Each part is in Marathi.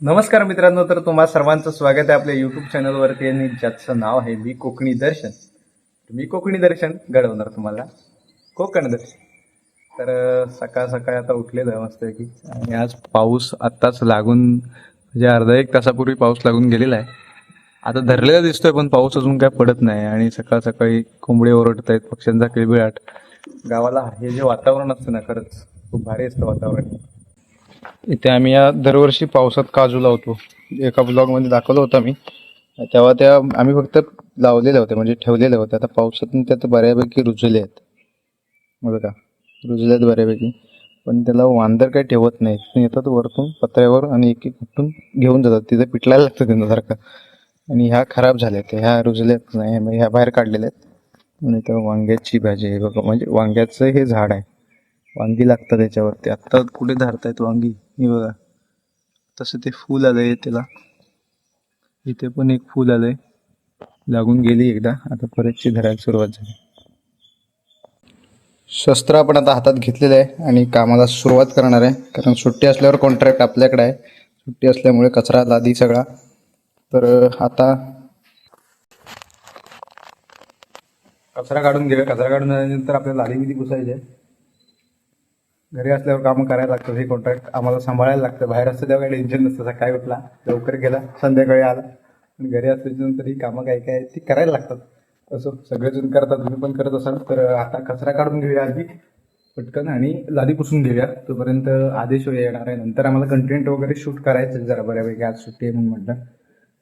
नमस्कार मित्रांनो तर तुम्हा सर्वांचं स्वागत आहे आपल्या युट्यूब चॅनलवरती आणि ज्याचं नाव आहे मी कोकणी दर्शन. मी कोकणी दर्शन घडवणार तुम्हाला. कोकण दर्शन. तर सकाळ सकाळ आता उठलेलं आहे मस्तपैकी. आणि आज पाऊस आत्ताच लागून म्हणजे अर्धा एक तासापूर्वी पाऊस लागून गेलेला आहे. आता धरलेला दिसतोय पण पाऊस अजून काय पडत नाही. आणि सकाळ सकाळी कोंबडे ओरडत आहेत पक्ष्यांचा किळबिळाट गावाला हे जे वातावरण असतं ना खरंच खूप भारी असतं वातावरण. इथे आम्ही या दरवर्षी पावसात काजू लावतो. एका ब्लॉगमध्ये दाखवलं होतं मी. तेव्हा त्या आम्ही फक्त लावलेल्या होत्या म्हणजे ठेवलेल्या होत्या. आता पावसातून त्यात बऱ्यापैकी रुजले आहेत. बघा रुजले आहेत बऱ्यापैकी. पण त्याला वांदर काही ठेवत नाहीत. येतात वरतून पत्र्यावर आणि एक एक कुठून घेऊन जातात. तिथे पिटलायला लागतं त्यांना सारखं आणि ह्या खराब झाल्या आहेत. ह्या रुजल्यात नाही मग ह्या बाहेर काढलेल्या आहेत. आणि त्या वांग्याची भाजी आहे. बघा म्हणजे वांग्याचं हे झाड आहे. वांगी लागतात त्याच्यावरती. आत्ता कुठे धरतायत वांगी? हे बघा. तसं ते फूल आलंय त्याला. इथे पण एक फूल आलंय. लागून गेली एकदा. आता परतची धरायला सुरुवात झाली. शस्त्र आपण आता हातात घेतलेलं आहे आणि कामाला सुरुवात करणार आहे. कारण सुट्टी असल्यावर कॉन्ट्रॅक्ट आपल्याकडे आहे. सुट्टी असल्यामुळे कचरा लादी सगळा. तर आता कचरा काढून घेऊया. कचरा काढून झाल्यानंतर आपल्याला लादी बिदी पुसायची आहे. घरी असल्यावर कामं करायला लागतं हे कॉन्ट्रॅक्ट आम्हाला सांभाळायला लागतं. बाहेर असतं तेव्हा काही टेन्शन नसतं. सकाळी उठला लवकर गेला संध्याकाळी आला. आणि घरी असल्याच्यानंतर ही कामं काय काय ती करायला लागतात. असं सगळेजण करतात तुम्ही पण करत असाल. तर आता कचरा काढून घेऊया आधी पटकन आणि लादी पुसून घेऊया. तोपर्यंत आदेश येणार आहे. नंतर आम्हाला कंटेंट वगैरे शूट करायचं जरा बऱ्यापैकी. आज सुट्टी आहे म्हणून म्हटलं.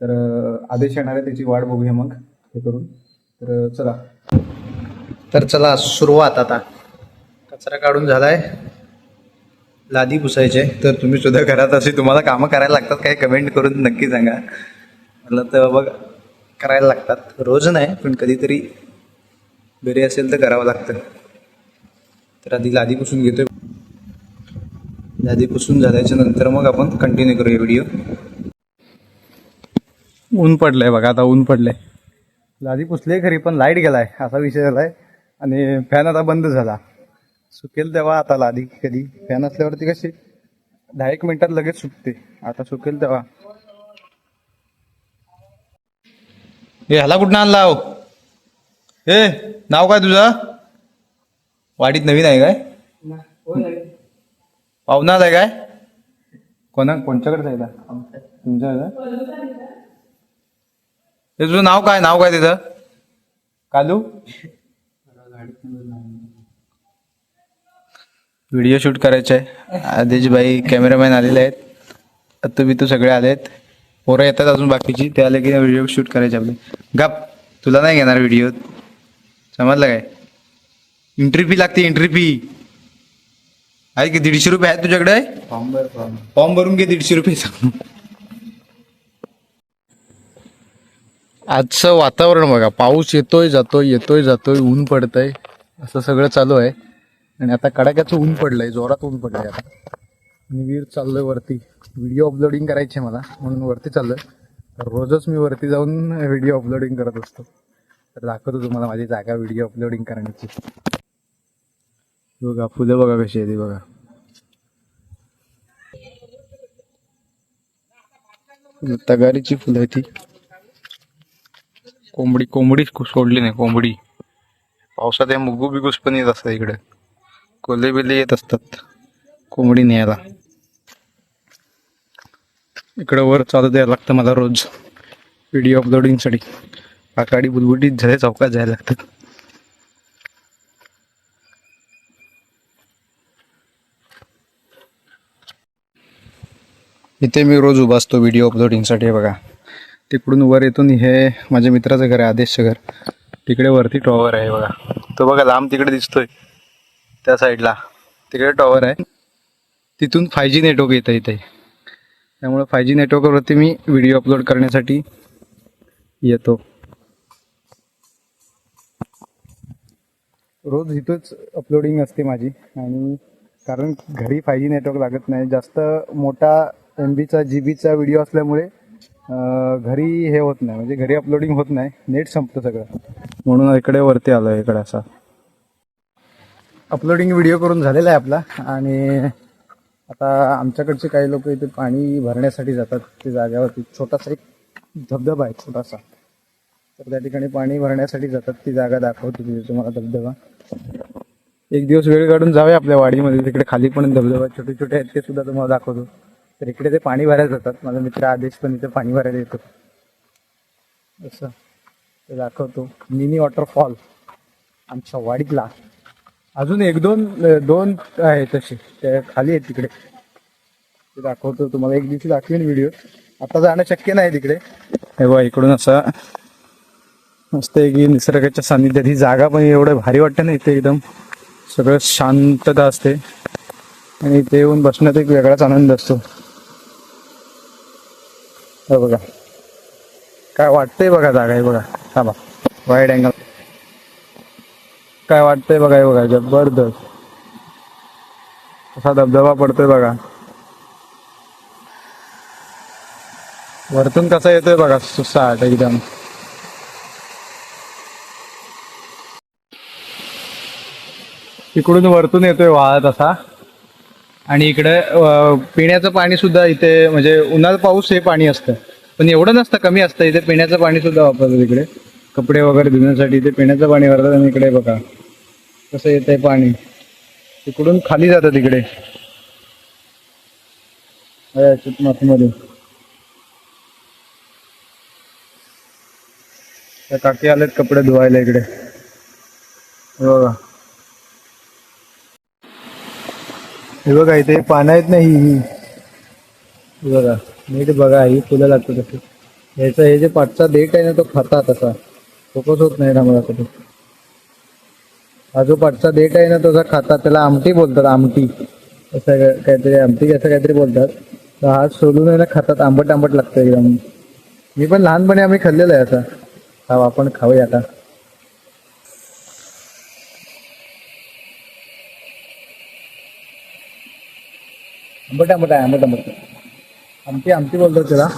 तर आदेश येणार आहे त्याची वाट बघूया मग. हे करून. तर चला. तर चला सुरुवात आता. कचरा काढून झालाय. लादी पुसायचे. तर तुम्ही सुद्धा घरात अशी तुम्हाला कामं करायला लागतात. काय कमेंट करून नक्की सांगा. मला तर बघ करायला लागतात. रोज नाही पण कधीतरी घरी असेल तर करावं लागतं. तर आधी लादी पुसून घेतोय. लादी पुसून झाल्याच्यानंतर मग आपण कंटिन्यू करूया व्हिडिओ ऊन पडलंय बघा आता ऊन पडलंय. लादी पुसली खरी पण लाइट गेलाय असा विषय झालाय. आणि फॅन आता बंद झाला. सुकेल तेव्हा आता लादी कधी? फॅन असल्यावरती कशी? दहा एक मिनिटात लगेच सुकते. आता सुकेल तेव्हा. हे ह्याला कुठं आणला हो? हे नाव काय तुझं? वाडीत नवीन आहे काय? पाहुणा आलाय काय? कोणा कोणच्याकडे जायला तुमच्या हे तुझं नाव काय? नाव काय तिथं कालू? व्हिडिओ शूट करायचा आहे. आदेश भाई कॅमेरामॅन आलेले आहेत. अत्तू बितू सगळे आलेत. पोरं येतात अजून बाकीची. ते आले की व्हिडिओ शूट करायचे आपले. गप. तुला नाही घेणार व्हिडिओ. समजलं काय? एंट्री फी लागते एंट्री फी आहे की दीडशे रुपये आहेत तुझ्याकडे? फॉर्म भरून घे दीडशे रुपये. आजचं वातावरण बघा. पाऊस येतोय जातोय येतोय जातोय. ऊन पडतंय. असं सगळं चालू आहे. आणि आता कडाक्याचं ऊन पडलंय जोरात ऊन पडलंय आता. आणि वीर चाललोय वरती. व्हिडिओ अपलोडिंग करायची आहे मला म्हणून वरती चाललोय. तर रोजच मी वरती जाऊन व्हिडिओ अपलोडिंग करत असतो. तर दाखवतो तुम्हाला माझी जागा व्हिडिओ अपलोडिंग करण्याची. बघा फुलं बघा कशी आहे ती बघा. तगारीची फुलं आहे ती. कोंबडी कोंबडी सोडली नाही कोंबडी. पावसात या मुगू बिगूस पण येत असतात इकडे. कोल्हे बिल्ले येत असतात. कोंबडी न्यायला. इकडं वर चालू द्यायला लागतं मला रोज. व्हिडिओ अपलोडिंगसाठी आकाडी बुलबुटीत झाले चौकात जायला लागतात. इथे मी रोज उभा असतो व्हिडिओ अपलोडिंगसाठी बघा. तिकडून वर येतून हे माझ्या मित्राचं घर आहे आदेशचं घर. तिकडे वरती टॉवर आहे बघा. तो बघा लांब तिकडे दिसतोय. त्या साईडला. तिकडे टॉवर आहे. तिथून फाय जी नेटवर्क येतं इथे. त्यामुळे फाय जी नेटवर्कवरती मी व्हिडिओ अपलोड करण्यासाठी येतो. रोज इथंच अपलोडिंग असते माझी. आणि कारण घरी फाय जी नेटवर्क लागत नाही. जास्त मोठा एम बीचा जी बीचा व्हिडिओ असल्यामुळे घरी हे होत नाही. म्हणजे घरी अपलोडिंग होत नाही. नेट संपतं सगळं. म्हणून इकडे वरती आलो इकडे असा. अपलोडिंग व्हिडिओ करून झालेला आहे आपला. आणि आता आमच्याकडचे काही लोक इथे पाणी भरण्यासाठी जातात. ते जाग्यावरती छोटासा एक धबधबा आहे छोटासा. तर त्या ठिकाणी पाणी भरण्यासाठी जातात. ती जागा दाखवतो तिथे तुम्हाला धबधबा. एक दिवस वेळ काढून जाऊया आपल्या वाडीमध्ये. तिकडे खाली पण धबधबा छोटे छोटे आहेत ते सुद्धा तुम्हाला दाखवतो. तर इकडे ते पाणी भरायला जातात. माझा मित्र आदेश पण इथे पाणी भरायला येतो. असं. ते दाखवतो. मिनी वॉटरफॉल आमच्या वाडीतला. अजून एक दोन दोन आहेत तसे. त्या खाली आहेत तिकडे. ते दाखवतो तुम्हाला. एक दिवशी दाखवेन व्हिडिओ आता जाणं शक्य नाही तिकडे. हे बघा इकडून असा मस्त आहे की निसर्गाच्या सानिध्यात ही जागा पण एवढं भारी वाटतं ना इथे एकदम. सगळं शांतता असते. आणि इथे येऊन बसण्यात एक वेगळाच आनंद असतो. बघा. काय वाटतंय बघा जागा आहे बघा. थांबा. वाईड अँगल काय वाटतंय बघा हे बघा जबरदस्त. कसा धबधबा पडतोय बघा. वरतून कसा येतोय बघा सुसाट एकदम. इकडून वरतून येतोय वाहत असा. आणि इकडे पिण्याचं पाणी सुद्धा इथे म्हणजे उन्हाळ पाऊस हे पाणी असतं. पण एवढं नसतं कमी असतं. इथे पिण्याचं पाणी सुद्धा वापरतात इकडे. कपडे वगैरे धुण्यासाठी इथे पिण्याचं पाणी वापरतात आणि इकडे बघा. कसं येतंय पाणी? तिकडून खाली जातं तिकडे. मातीमध्ये त्या काकी आलेत कपडे धुवायला इकडे. हे बघा. हे बघा इथे पाण्यात नाही ही बघा नीट बघा ही फुलं लागतं तसे ह्याचा हे जे पाठचा देठ आहे ना तो खातात असा. फोकस होत नाही ना मला कधी जो पाठचा देठ आहे ना तसा खातात त्याला आमटी बोलतात आमटी. असं काहीतरी आमटी असं काहीतरी बोलतात. तर हात सोलून आहे ना खातात आंबट आंबट लागतं एकदम. मी पण लहानपणी आम्ही खाल्लेलं आहे असं. हा आपण खाऊया आता. आंबट आंबट आहे आंबट आंबट. आमटी आमटी बोलतो त्याला.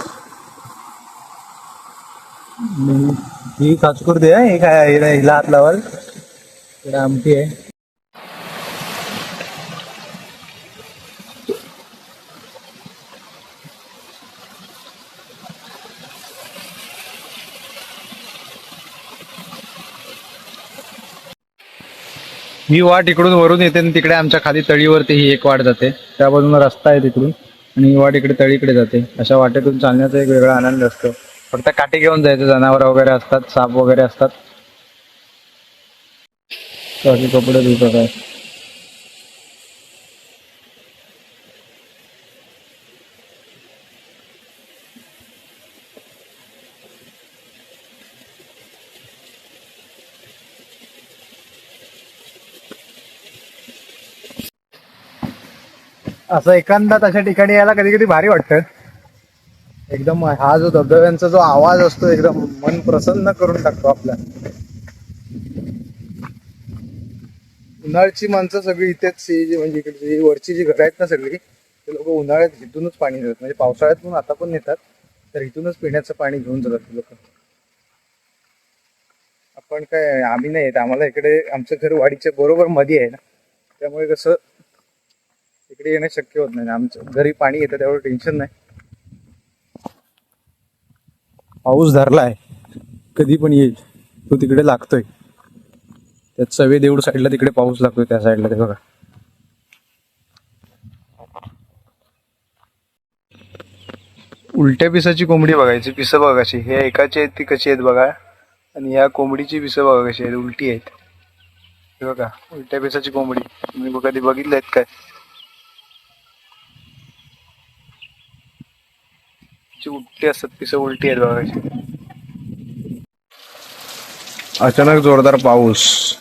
आणि ही काचकूर दे हे काय हिला हात लावाल? इकडे आमटी आहे. ही वाट इकडून वरून येते आणि तिकडे आमच्या खाली तळीवरती ही एक वाट जाते. त्या बाजूला रस्ता आहे तिकडून आणि ही वाट इकडे तळीकडे जाते. अशा वाटेतून चालण्याचा एक वेगळा आनंद असतो. फक्त काठी घेऊन जायचं जनावर वगैरे असतात साप वगैरे असतात. काकी कपडे धुतात आहे असं एखादा अशा ठिकाणी यायला कधी कधी भारी वाटतं. एकदम हा जो धबधब्यांचा जो आवाज असतो एकदम मन प्रसन्न करून टाकतो आपल्या उन्हाळ्याची माणसं सगळी इथेच जी म्हणजे इकडची वरची जी घरं आहेत ना सगळी ते लोक उन्हाळ्यात इथूनच पाणी नेतात म्हणजे पावसाळ्यात पण आता पण नेतात तर इथूनच पिण्याचं पाणी घेऊन जातात ते लोक. आपण काय आम्ही नाही येत. आम्हाला इकडे आमचं घर वाडीच्या बरोबर मध्ये आहे ना. त्यामुळे कसं इकडे येणं शक्य होत नाही. आमचं घरी पाणी येतं त्यावर टेन्शन नाही. पाऊस धरलाय कधी पण येईल. तो तिकडे लागतोय. त्यात सवे देऊळ साईडला तिकडे पाऊस लागतोय त्या साईडला ते बघा. उलट्या पिसाची कोंबडी बघायची पिसं बघा कशी. हे एकाची आहेत ती कशी आहेत बघा. आणि ह्या कोंबडीची पिसं बघा कशी आहेत उलटी आहेत. हे बघा उलट्या पिसाची कोंबडी. तुम्ही बघ- कधी बघितलं आहेत काय? ची उलटी असतात पिसं उलटी आहेत बघा कशी. अचानक जोरदार पाऊस.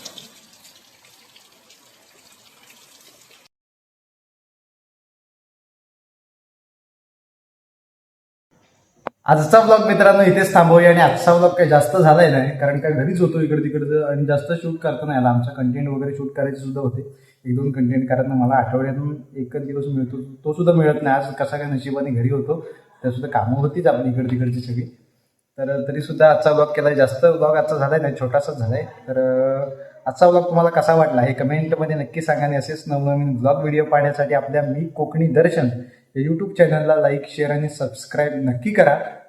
आजचा ब्लॉग मित्रांनो इथेच थांबवूया आणि आजचा ब्लॉग काही जास्त झालाय नाही कारण काय घरीच होतो इकडे तिकडचं आणि जास्त शूट करता नाही आला आमचा कंटेंट वगैरे शूट करायचे सुद्धा होते. एक दोन कंटेंट कारण मला आठवड्यातून एकच दिवस मिळतो तो सुद्धा मिळत नाही. आज कसा काय नशिबाने घरी होतो त्या सुद्धा कामं होतीच आपली इकडे तिकडची सगळी. तर तरी सुद्धा आजचा ब्लॉग केला जास्त ब्लॉग आजचा झालाय नाही छोटासाच झालाय. तर आजचा ब्लॉग तुम्हाला कसा वाटला हे कमेंटमध्ये नक्की सांगा आणि असेच नवनवीन ब्लॉग व्हिडिओ पाहण्यासाठी आपल्या मी कोकणी दर्शन या यूट्यूब चॅनलला लाईक शेअर आणि सबस्क्राईब नक्की करा.